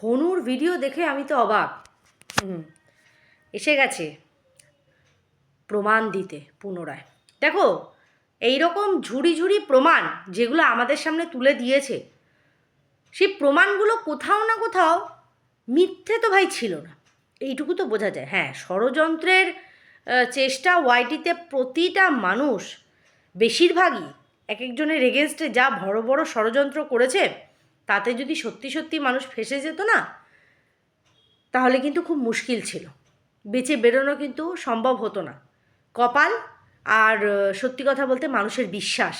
হনুর video দেখে আমি তো অবাক। হুম, এসে গেছে প্রমাণ দিতে পুনরায়। দেখো এই রকম ঝুড়ি ঝুড়ি প্রমাণ যেগুলো আমাদের সামনে তুলে দিয়েছে, সেই প্রমাণগুলো কোথাও না কোথাও মিথ্যে তো ভাই ছিল না। এইটুকু তো বোঝা যায়। হ্যাঁ ষড়যন্ত্রের চেষ্টা ওয়াইটিতে প্রতিটা মানুষ, বেশিরভাগই এক একজনের এগেনস্টে যা বড় বড় ষড়যন্ত্র করেছে তাতে যদি সত্যি সত্যি মানুষ ফেসে যেত না, তাহলে কিন্তু খুব মুশকিল ছিল। বেঁচে বেরোনো কিন্তু সম্ভব হতো না। কপাল আর সত্যি কথা বলতে মানুষের বিশ্বাস।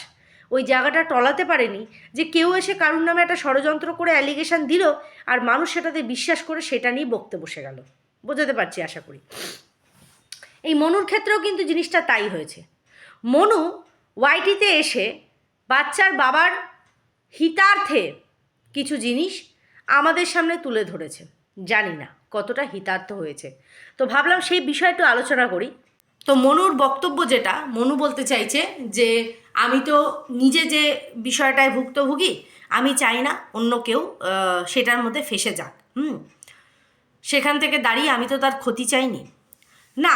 ওই জায়গাটা টলাতে পারেনি যে কেউ এসে কারুর নামে একটা ষড়যন্ত্র করে অ্যালিগেশন দিল আর মানুষ সেটাতে বিশ্বাস করে সেটা নিয়ে বকতে বসে গেল। বোঝাতে পারছি আশা করি। এই মনুর ক্ষেত্রেও কিন্তু জিনিসটা তাই হয়েছে। মনু ওয়াইটিতে এসে বাচ্চার বাবার হিতার্থে কিছু জিনিস আমাদের সামনে তুলে ধরেছে। জানি না কতটা হিতার্থ হয়েছে। তো ভাবলাম সেই বিষয়টা আলোচনা করি। তো মনুর বক্তব্য যেটা, মনু বলতে চাইছে যে, আমি তো নিজে যে বিষয়টায় ভুক্তভোগী, আমি চাই না অন্য কেউ সেটার মধ্যে ফেসে যাক, হুম? সেখান থেকে দাঁড়িয়ে আমি তো তার ক্ষতি চাইনি। না,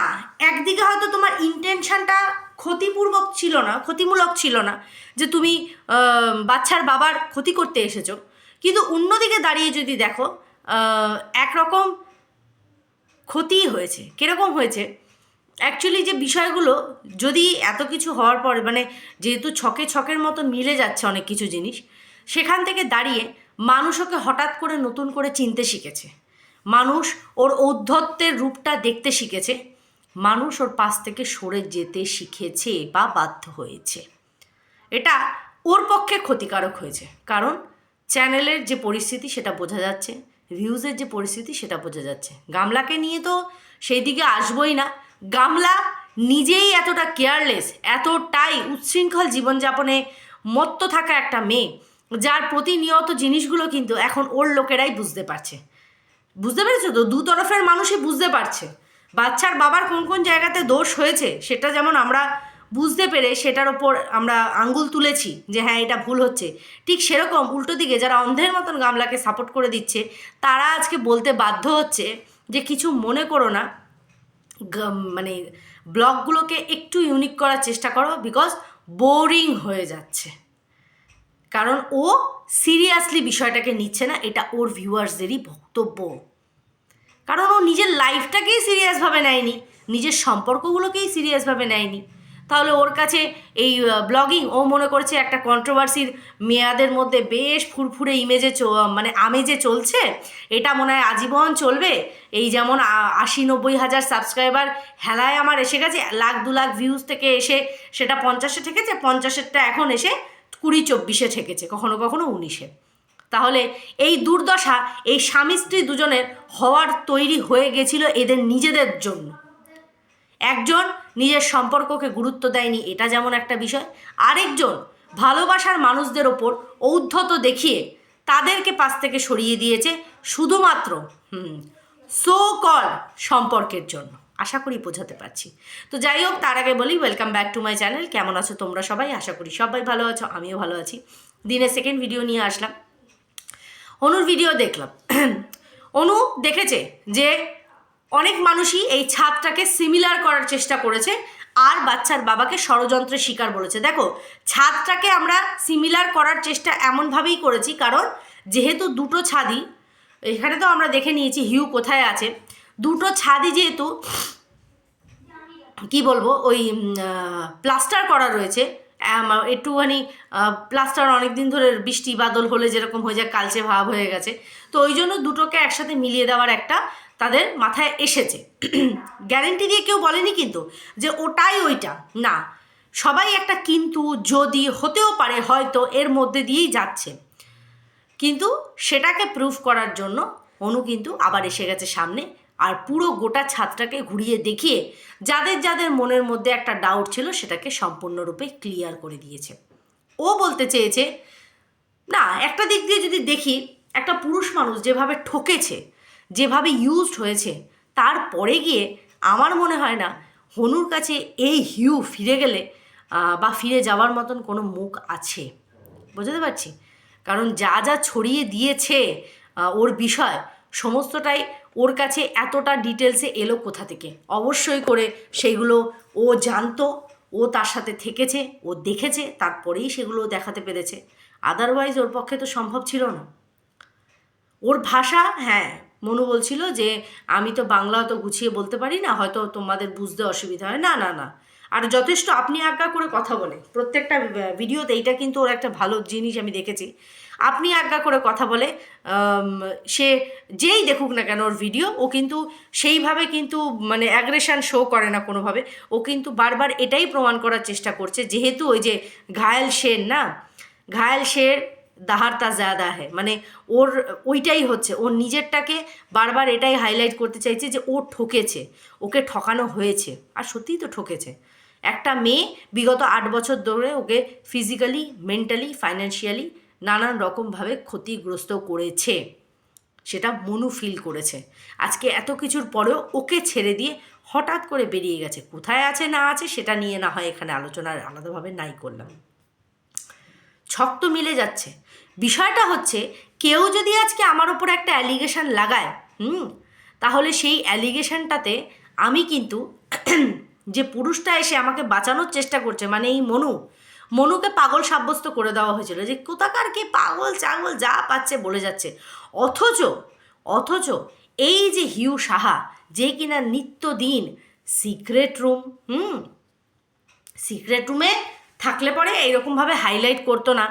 একদিকে হয়তো তোমার ইন্টেনশনটা ক্ষতিপূর্বক ছিল না, ক্ষতিমূলক ছিল না, যে তুমি বাচ্চার বাবার ক্ষতি করতে এসেছ কিন্তু অন্যদিকে দাঁড়িয়ে যদি দেখো একরকম ক্ষতিই হয়েছে। কীরকম হয়েছে? অ্যাকচুয়ালি যে বিষয়গুলো যদি এত কিছু হওয়ার পরে মানে যেহেতু ছকে ছকের মতো মিলে যাচ্ছে অনেক কিছু জিনিস, সেখান থেকে দাঁড়িয়ে মানুষ ওকে হঠাৎ করে নতুন করে চিনতে শিখেছে। মানুষ ওর ঔদ্ধত্যের রূপটা দেখতে শিখেছে। মানুষ ওর পাশ থেকে সরে যেতে শিখেছে বা বাধ্য হয়েছে। এটা ওর পক্ষে ক্ষতিকারক হয়েছে। কারণ চ্যানেলের যে পরিস্থিতি সেটা বোঝা যাচ্ছে, ভিউজের যে পরিস্থিতি সেটা বোঝা যাচ্ছে। গামলাকে নিয়ে তো সেই দিকে আসবোই না। গামলা নিজেই এতটা কেয়ারলেস এতটাই উচ্ছৃঙ্খল জীবনযাপনে মত্ত থাকা একটা মেয়ে, যার প্রতিনিয়ত জিনিসগুলো কিন্তু এখন ওর লোকেরাই বুঝতে পারছে। বুঝতে পেরেছ তো? দু তরফের মানুষই বুঝতে পারছে। বাচ্চার বাবার কোন কোন জায়গাতে দোষ হয়েছে, সেটা যেমন আমরা বুঝতে পেরে সেটার ওপর আমরা আঙ্গুল তুলেছি যে হ্যাঁ এটা ভুল হচ্ছে। ঠিক সেরকম উল্টো দিকে যারা অন্ধের মতন গামলাকে সাপোর্ট করে দিচ্ছে, তারা আজকে বলতে বাধ্য হচ্ছে যে কিছু মনে করো না। মানে ব্লগগুলোকে একটু ইউনিক করার চেষ্টা করো বিকজ বোরিং হয়ে যাচ্ছে। কারণ ও সিরিয়াসলি বিষয়টাকে নিচ্ছে না, এটা ওর ভিউয়ার্সদেরই বক্তব্য। কারণ ও নিজের লাইফটাকেই সিরিয়াসভাবে নেয়নি, নিজের সম্পর্কগুলোকেই সিরিয়াসভাবে নেয়নি। তাহলে ওর কাছে এই ব্লগিং ও মনে করছে একটা কন্ট্রোভার্সির মেয়াদের মধ্যে বেশ ফুরফুরে ইমেজে মানে আমেজে চলছে। এটা মনে হয় আজীবন চলবে। এই যেমন আশি নব্বই হাজার সাবস্ক্রাইবার হেলায় আমার এসে গেছে, লাখ দু লাখ ভিউজ থেকে এসে সেটা পঞ্চাশে ঠেকেছে, পঞ্চাশেরটা এখন এসে কুড়ি চব্বিশে ঠেকেছে, কখনো কখনো উনিশে। তাহলে এই দুর্দশা, এই স্বামী স্ত্রী দুজনের হওয়ার তৈরি হয়ে গেছিল এদের নিজেদের জন্য। একজন নিজের সম্পর্ককে গুরুত্ব দেয়নি, এটা যেমন একটা বিষয়। আরেকজন ভালোবাসার মানুষদের ওপর ঔদ্ধত দেখিয়ে তাদেরকে পাশ থেকে সরিয়ে দিয়েছে শুধুমাত্র, হুম সো কল সম্পর্কের জন্য। আশা করি বোঝাতে পারছি। তো যাই হোক, তার আগে বলি welcome back to my channel কেমন আছো তোমরা সবাই? আশা করি সবাই ভালো আছো, আমিও ভালো আছি। দিনের সেকেন্ড ভিডিও নিয়ে আসলাম। অনুর ভিডিও দেখলাম। অনু দেখেছে যে অনেক মানুষই এই ছাদটাকে সিমিলার করার চেষ্টা করেছে, আর বাচ্চার বাবাকে ষড়যন্ত্রের শিকার বলেছে। দেখো, ছাদটাকে আমরা সিমিলার করার চেষ্টা এমনভাবেই করেছি, কারণ যেহেতু দুটো ছাদই, এখানে তো আমরা দেখে নিয়েছি হিউ কোথায় আছে। দুটো ছাদই যেহেতু, কি বলব, ওই প্লাস্টার করা রয়েছে একটুখানি প্লাস্টার অনেক দিন ধরে বৃষ্টি বাদল হলে যেরকম হয়ে যায়, কালচে ভাব হয়ে গেছে। তো ওই জন্য দুটোকে একসাথে মিলিয়ে দেওয়ার একটা তাদের মাথায় এসেছে। গ্যারেন্টি দিয়ে কেউ বলেনি কিন্তু যে ওটাই ওইটা। না, সবাই একটা কিন্তু যদি হতেও পারে হয়তো এর মধ্যে দিয়েই যাচ্ছে। কিন্তু সেটাকে প্রুফ করার জন্য অনু কিন্তু আবার এসে গেছে সামনে আর পুরো গোটা ছাদটাকে ঘুরিয়ে দেখিয়ে যাদের যাদের মনের মধ্যে একটা ডাউট ছিল সেটাকে সম্পূর্ণরূপে ক্লিয়ার করে দিয়েছে। ও বলতে চেয়েছে, না, একটা দিক দিয়ে যদি দেখি একটা পুরুষ মানুষ যেভাবে ঠকেছে যেভাবে ইউজড হয়েছে তারপরে গিয়ে আমার মনে হয় না হনুর কাছে এই হিউ ফিরে গেলে বা ফিরে যাওয়ার মতন কোনো মুখ আছে। বুঝতে পারছি? কারণ যা যা ছড়িয়ে দিয়েছে ওর বিষয়, সমস্তটাই ওর কাছে এতটা ডিটেলসে এলো কোথা থেকে? অবশ্যই করে সেইগুলো ও জানতো, ও তার সাথে থেকেছে, ও দেখেছে, তারপরেই সেগুলো দেখাতে পেরেছে। আদারওয়াইজ ওর পক্ষে তো সম্ভব ছিল না। ওর ভাষা হ্যাঁ মনু বলছিল যে, আমি তো বাংলা তো গুছিয়ে বলতে পারি না, হয়তো তোমাদের বুঝতে অসুবিধা হয়। না না না। আর যথেষ্ট আপনি আজ্ঞা করে কথা বলে প্রত্যেকটা ভিডিওতে এইটা কিন্তু ওর একটা ভালো জিনিস আমি দেখেছি। আপনি আজ্ঞা করে কথা বলে সে যেই দেখুক না কেন ওর ভিডিও, ও কিন্তু সেইভাবে কিন্তু মানে অ্যাগ্রেশান শো করে না কোনোভাবে। ও কিন্তু বারবার এটাই প্রমাণ করার চেষ্টা করছে, যেহেতু ওই যে ঘায়েল শের না? ঘায়েল শের দাহারতা জাদা হ্যাঁ মানে ওর, ওইটাই হচ্ছে। ওর নিজেরটাকে বারবার এটাই হাইলাইট করতে চাইছে যে ও ঠকেছে। ওকে ঠকানো হয়েছে। আর সত্যিই তো ঠকেছে। একটা মেয়ে বিগত আট বছর ধরে ওকে ফিজিক্যালি মেন্টালি ফাইন্যান্সিয়ালি নানান রকমভাবে ক্ষতিগ্রস্ত করেছে। সেটা মনু ফিল করেছে। আজকে এত কিছুর পরেও ওকে ছেড়ে দিয়ে হঠাৎ করে বেরিয়ে গেছে। কোথায় আছে, না আছে, সেটা নিয়ে না হয় এখানে আলোচনা আলাদাভাবে নাই করলাম। ছক তো মিলে যাচ্ছে। বিষয়টা হচ্ছে, কেউ যদি আজকে আমার ওপর একটা অ্যালিগেশন লাগায়, হুম, তাহলে সেই অ্যালিগেশনটাতে আমি কিন্তু যে পুরুষটা এসে আমাকে বাঁচানোর চেষ্টা করছে মানে এই মনু, মনুকে পাগল সাব্যস্ত করে দেওয়া হয়েছিল যে কোথাকার কি পাগল চাগল যা পাচ্ছে বলে যাচ্ছে। অথচ অথচ এই যে হিউ সাহা, যে কিনা নিত্যদিন সিক্রেট রুম হুম সিক্রেট রুমে থাকলে পরে এইরকমভাবে হাইলাইট করতো না।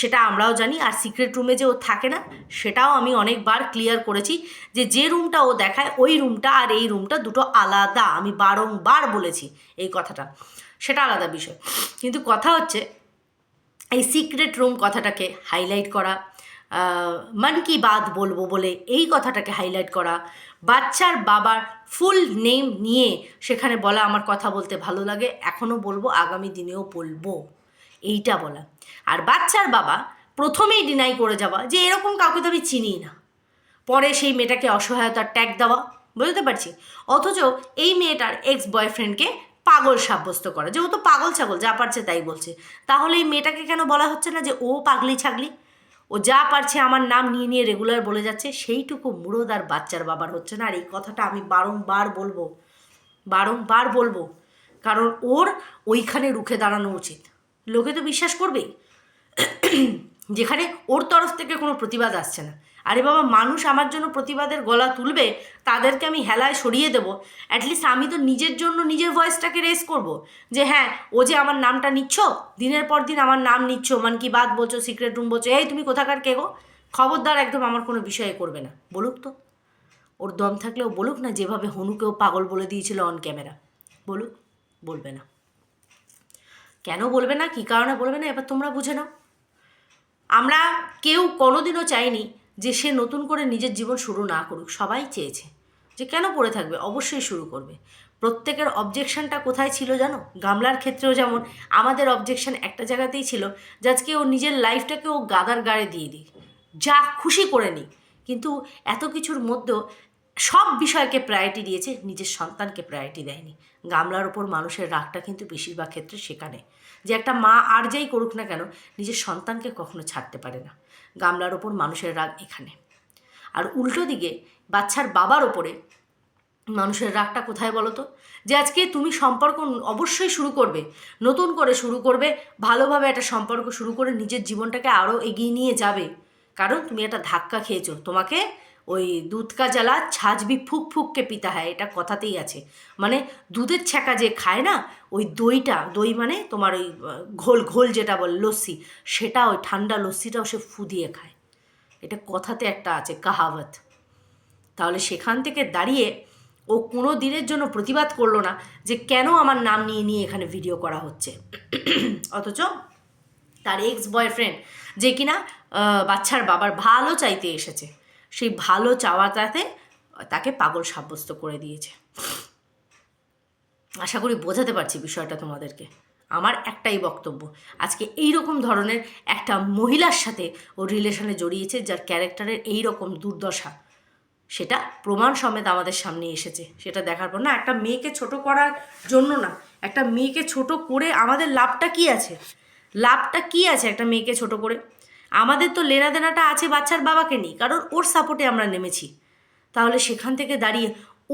সেটা আমরাও জানি, আর সিক্রেট রুমে যে ও থাকে না, সেটাও আমি অনেকবার ক্লিয়ার করেছি যে যে রুমটা ও দেখায়, ওই রুমটা আর এই রুমটা দুটো আলাদা, আমি বারংবার বলেছি এই কথাটা। সেটা আলাদা বিষয়। কিন্তু কথা হচ্ছে, এই সিক্রেট রুম কথাটাকে হাইলাইট করা মন কি বাত বলব বলে এই কথাটাকে হাইলাইট করা বাচ্চার বাবার ফুল নেম নিয়ে সেখানে বলা আমার কথা বলতে ভালো লাগে। এখনও বলব, আগামী দিনেও বলব। এইটা বলা। আর বাচ্চার বাবা প্রথমেই ডিনাই করে যাওয়া যে এরকম কাউকে তো আমি চিনি না। পরে সেই মেয়েটাকে অসহায়তার ট্যাগ দেওয়া, বুঝতে পারছি? অথচ এই মেয়েটার এক্স বয়ফ্রেন্ডকে পাগল সাব্যস্ত করা। যে ও তো পাগল ছাগল, যা পারছে তাই বলছে। তাহলে এই মেয়েটাকে কেন বলা হচ্ছে না যে ও পাগলি ছাগলি? ও যা পারছে আমার নাম নিয়ে নিয়ে রেগুলার বলে যাচ্ছে, সেইটুকু মুরদ আর বাচ্চার বাবার হচ্ছে না। আর এই কথাটা আমি বারংবার বলব বারংবার বলব, কারণ ওর ওইখানে রুখে দাঁড়ানো উচিত। লোকে তো বিশ্বাস করবেই। যেখানে ওর তরফ থেকে কোনো প্রতিবাদ আসছে না। আরে বাবা, মানুষ আমার জন্য প্রতিবাদের গলা তুলবে? তাদেরকে আমি হেলায় সরিয়ে দেবো। অ্যাটলিস্ট আমি তো নিজের জন্য নিজের ভয়েসটাকে রেস করব। যে হ্যাঁ ও যে আমার নামটা নিচ্ছ, দিনের পর দিন আমার নাম নিচ্ছ, মান কি বাদ বলছো সিক্রেট রুম বলছো, এই তুমি কোথাকার, কে গো? খবরদার একদম আমার কোনো বিষয়ে করবে না। বলুক তো। ওর দম থাকলেও বলুক না, যেভাবে হনুকেও পাগল বলে দিয়েছিল অন ক্যামেরা বলুক, বলবে না। কেন বলবে না, কী কারণে বলবে না, এবার তোমরা বুঝে নাও। আমরা কেউ কোনোদিনও চাইনি যে সে নতুন করে নিজের জীবন শুরু না করুক, সবাই চেয়েছে যে কেন পড়ে থাকবে, অবশ্যই শুরু করবে। প্রত্যেকের অবজেকশনটা কোথায় ছিল জানো? গামলার ক্ষেত্রেও যেমন, আমাদের অবজেকশন একটা জায়গাতেই ছিল যে আজকে ও নিজের লাইফটাকে ও গাদার গাড়ে দিয়ে দিক, যা খুশি করে নিক। কিন্তু এত কিছুর মধ্যেও সব বিষয়কে প্রায়োরিটি দিয়েছে, নিজের সন্তানকে প্রায়োরিটি দেয়নি। গামলার ওপর মানুষের রাগটা কিন্তু বেশিরভাগ ক্ষেত্রে সেখানে। যে একটা মা আর যাই করুক না কেন, নিজের সন্তানকে কখনো ছাড়তে পারে না। গামলার ওপর মানুষের রাগ এখানে। আর উল্টো দিকে বাচ্চার বাবার ওপরে মানুষের রাগটা কোথায় বলো তো যে আজকে তুমি সম্পর্ক অবশ্যই শুরু করবে, নতুন করে শুরু করবে, ভালোভাবে একটা সম্পর্ক শুরু করে নিজের জীবনটাকে আরও এগিয়ে নিয়ে যাবে। কারণ তুমি একটা ধাক্কা খেয়েছো, তোমাকে ওই দুধ কা জ্বালা ছাজবি ফুক ফুককে পিতা হয়, এটা কথাতেই আছে। মানে দুধের ছ্যাঁকা যে খায় না, ওই দইটা, দই মানে তোমার ওই ঘোল ঘোল যেটা বল, লস্যি, সেটা ওই ঠান্ডা লস্যিটাও সে ফু দিয়ে খায়। এটা কথাতে একটা আছে, কাহাবত। তাহলে সেখান থেকে দাঁড়িয়ে ও কোনো দিনের জন্য প্রতিবাদ করল না যে কেন আমার নাম নিয়ে নিয়ে এখানে ভিডিও করা হচ্ছে। অথচ তার এক্স বয়ফ্রেন্ড যে কিনা বাচ্চার বাবার ভালো চাইতে এসেছে। সেই ভালো চাওয়াটাতে তাকে পাগল সাব্যস্ত করে দিয়েছে। আশা করি বোঝাতে পারছি বিষয়টা তোমাদেরকে। আমার একটাই বক্তব্য, আজকে এই রকম ধরনের একটা মহিলার সাথে ও রিলেশনে জড়িয়েছে যার ক্যারেক্টারের এই রকম দুর্দশা, সেটা প্রমাণ সমেত আমাদের সামনে এসেছে। সেটা দেখার পর না, একটা মেয়েকে ছোট করার জন্য না, একটা মেয়েকে ছোট করে আমাদের লাভটা কি আছে? লাভটা কি আছে একটা মেয়েকে ছোট করে? আমাদের তো লেনা দেনাটা আছে বাচ্চার বাবাকে নিই কারণ ওর সাপোর্টে আমরা নেমেছি। তাহলে সেখান থেকে দাঁড়িয়ে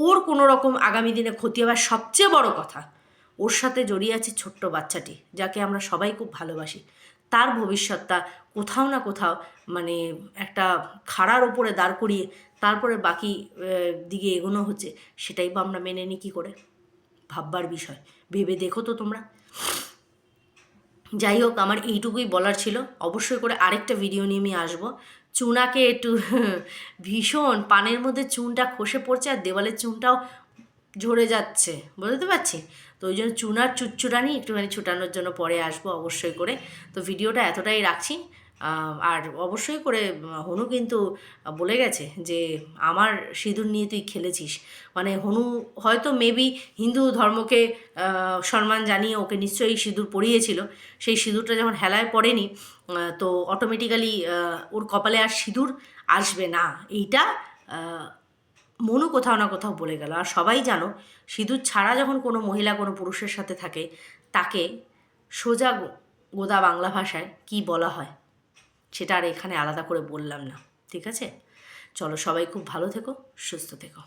ওর কোনো রকম আগামী দিনে ক্ষতি হবার সবচেয়ে বড় কথা, ওর সাথে জড়িয়ে আছে ছোট্ট বাচ্চাটি, যাকে আমরা সবাই খুব ভালোবাসি। তার ভবিষ্যৎটা কোথাও না কোথাও মানে একটা খাড়ার ওপরে দাঁড় করিয়ে তারপরে বাকি দিকে এগোনো হচ্ছে, সেটাই বা আমরা মেনে নিই কী করে? ভাববার বিষয়। ভেবে দেখো তো তোমরা। যাই হোক, আমার এইটুকুই বলার ছিল। অবশ্যই করে আরেকটা ভিডিও নিয়ে আমি আসব। চুনাকে একটু ভীষণ পানের মধ্যে চুনটা খসে পড়ছে আর দেওয়ালের চুনটাও ঝরে যাচ্ছে। বুঝতে পারছি? তো ওই জন্য চুনার চুচ্চুরানি একটুখানি ছুটানোর জন্য পরে আসব অবশ্যই করে। তো ভিডিওটা এতটাই রাখছি। আর অবশ্যই করে হনু কিন্তু বলে গেছে যে, আমার সিঁদুর নিয়ে তুই খেলেছিস। মানে হনু হয়তো মেবি হিন্দু ধর্মকে সম্মান জানিয়ে ওকে নিশ্চয়ই সিঁদুর পরিয়েছিল। সেই সিঁদুরটা যখন হেলায় পড়েনি তো অটোমেটিক্যালি ওর কপালে আর সিঁদুর আসবে না। এইটা মনু কোথাও না কোথাও বলে গেল। আর সবাই জানো, সিঁদুর ছাড়া যখন কোনো মহিলা কোনো পুরুষের সাথে থাকে, তাকে সোজা গোদা বাংলা ভাষায় কি বলা হয়? সেটা আর এখানে আলাদা করে বললাম না, ঠিক আছে? চলো সবাই খুব ভালো থেকো, সুস্থ থেকো।